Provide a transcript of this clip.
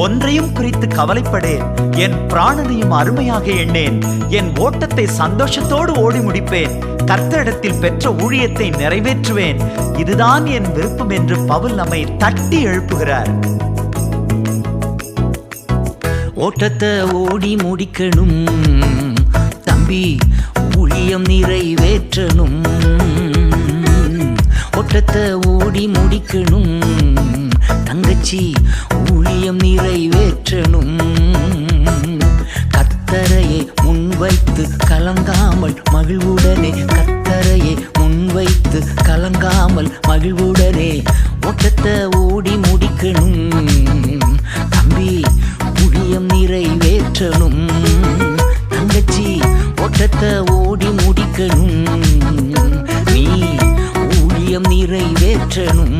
ஒன்றையும் குறித்து கவலைப்படேன். என் பிராணனையும் அருமையாக எண்ணேன். என் ஓட்டத்தை சந்தோஷத்தோடு ஓடி முடிப்பேன். கர்த்தரிடத்தில் பெற்ற ஊழியத்தை நிறைவேற்றுவேன். இதுதான் என் விருப்பம் என்று பவுல் நம்மை தட்டி எழுப்புகிறார். ஓட்டத்தை ஓடி முடிக்கணும். தம்பி ஊழியம் நிறைவேற்றணும். ஓட்டத்தை ஓடி முடிக்கணும். தங்கச்சி ஊழியம் நிறைவேற்றணும். கத்தரையை முன்வைத்து கலங்காமல் மகிழ்வுடனே கத்தரையை முன்வைத்து கலங்காமல் மகிழ்வுடனே ஓட்டத்தை ஓடி முடிக்கணும். தம்பி ஊழியம் நிறைவேற்றணும். தங்கச்சி ஓட்டத்தை ஓடி முடிக்கணும். நீ ஊழியம் நிறைவேற்றணும்.